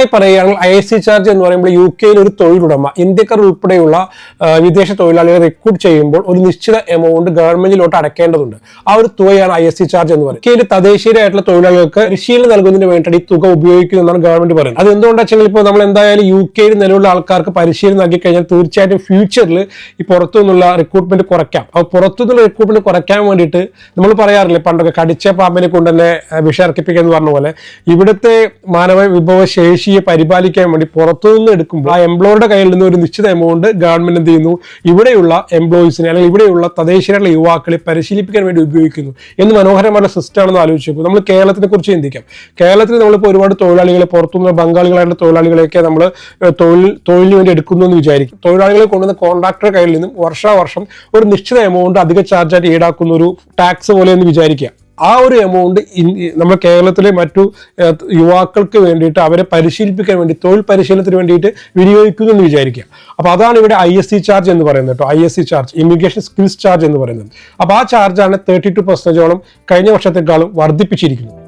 വ്യക്തമായി പറയുകയാണെങ്കിൽ I S C charge എന്ന് പറയുമ്പോൾ യു കെയിൽ ഒരു തൊഴിലുടമ ഇന്ത്യക്കാർ ഉൾപ്പെടെയുള്ള വിദേശ തൊഴിലാളികളെ റിക്രൂട്ട് ചെയ്യുമ്പോൾ ഒരു നിശ്ചിത എമൗണ്ട് ഗവൺമെന്റിലോട്ട് അടക്കേണ്ടതുണ്ട്. ആ ഒരു തുകയാണ് ഐ എസ് സി ചാർജ് എന്ന് പറയുന്നത്. കെയിൽ തദ്ദേശീയരായിട്ടുള്ള തൊഴിലാളികൾക്ക് പരിശീലനം നൽകുന്നതിന് വേണ്ടി ഈ തുക ഉപയോഗിക്കുന്നതെന്നാണ് ഗവൺമെന്റ് പറയുന്നത്. അത് എന്തുകൊണ്ടാണെന്ന് വെച്ചാൽ ഇപ്പോൾ നമ്മൾ എന്തായാലും യു കെയിൽ നിലവിലുള്ള ആൾക്കാർക്ക് പരിശീലനം നൽകി കഴിഞ്ഞാൽ തീർച്ചയായിട്ടും ഫ്യൂച്ചറിൽ ഈ പുറത്തു നിന്നുള്ള റിക്രൂട്ട്മെന്റ് കുറയ്ക്കാം. അപ്പോൾ പുറത്തു നിന്നുള്ള റിക്രൂട്ട്മെന്റ് കുറയ്ക്കാൻ വേണ്ടിയിട്ട് നമ്മൾ പറയാറില്ലേ പണ്ടൊക്കെ കടിച്ച പാമ്പിനെ കൊണ്ട് തന്നെ വിഷർക്കിപ്പിക്കുക എന്ന് പറഞ്ഞ പോലെ ഇവിടുത്തെ മാനവ വിഭവ ശേഷിയെ പരിപാലിക്കാൻ വേണ്ടി പുറത്തുനിന്ന് എടുക്കുമ്പോൾ ആ എംപ്ലോയറുടെ കയ്യിൽ നിന്ന് ഒരു നിശ്ചിത എമൗണ്ട് ഗവൺമെന്റ് എന്ത് ചെയ്യുന്നു? ഇവിടെയുള്ള എംപ്ലോയീസിനെ അല്ലെങ്കിൽ ഇവിടെയുള്ള തദ്ദേശീയരായിട്ടുള്ള യുവാക്കളെ പരിശീലിപ്പിക്കാൻ വേണ്ടി ഉപയോഗിക്കുന്നു എന്ന് മനോഹരമായ സിസ്റ്റം ആണെന്ന് ആലോചിച്ചപ്പോൾ നമ്മൾ കേരളത്തിനെ കുറിച്ച് ചിന്തിക്കാം. കേരളത്തിൽ നമ്മളിപ്പോൾ ഒരുപാട് തൊഴിലാളികളെ പുറത്തുനിന്ന് ബംഗാളികളായിട്ടുള്ള തൊഴിലാളികളെയൊക്കെ നമ്മൾ തൊഴിൽ തൊഴിലിന് വേണ്ടി എടുക്കുന്നു എന്ന് വിചാരിക്കും. തൊഴിലാളികളെ കൊണ്ടുവന്ന കോൺട്രാക്ടറുടെ കയ്യിൽ നിന്നും വർഷാവർഷം ഒരു നിശ്ചിത എമൗണ്ട് അധിക ചാർജായിട്ട് ഈടാക്കുന്ന ഒരു ടാക്സ് പോലെ എന്ന് വിചാരിക്കുക. ആ ഒരു എമൗണ്ട് നമ്മുടെ കേരളത്തിലെ മറ്റു യുവാക്കൾക്ക് വേണ്ടിയിട്ട് അവരെ പരിശീലിപ്പിക്കാൻ വേണ്ടി തൊഴിൽ പരിശീലനത്തിന് വേണ്ടിയിട്ട് വിനിയോഗിക്കുന്നു എന്ന് വിചാരിക്കുക. അപ്പോൾ അതാണ് ഇവിടെ ഐ എസ് സി ചാർജ് എന്ന് പറയുന്നത് കേട്ടോ I S C charge immigration skills charge എന്ന് പറയുന്നത്. അപ്പോൾ ആ ചാർജാണ് തേർട്ടി ടു പെർസെന്റേജോളം കഴിഞ്ഞ വർഷത്തെക്കാളും വർദ്ധിപ്പിച്ചിരിക്കുന്നത്.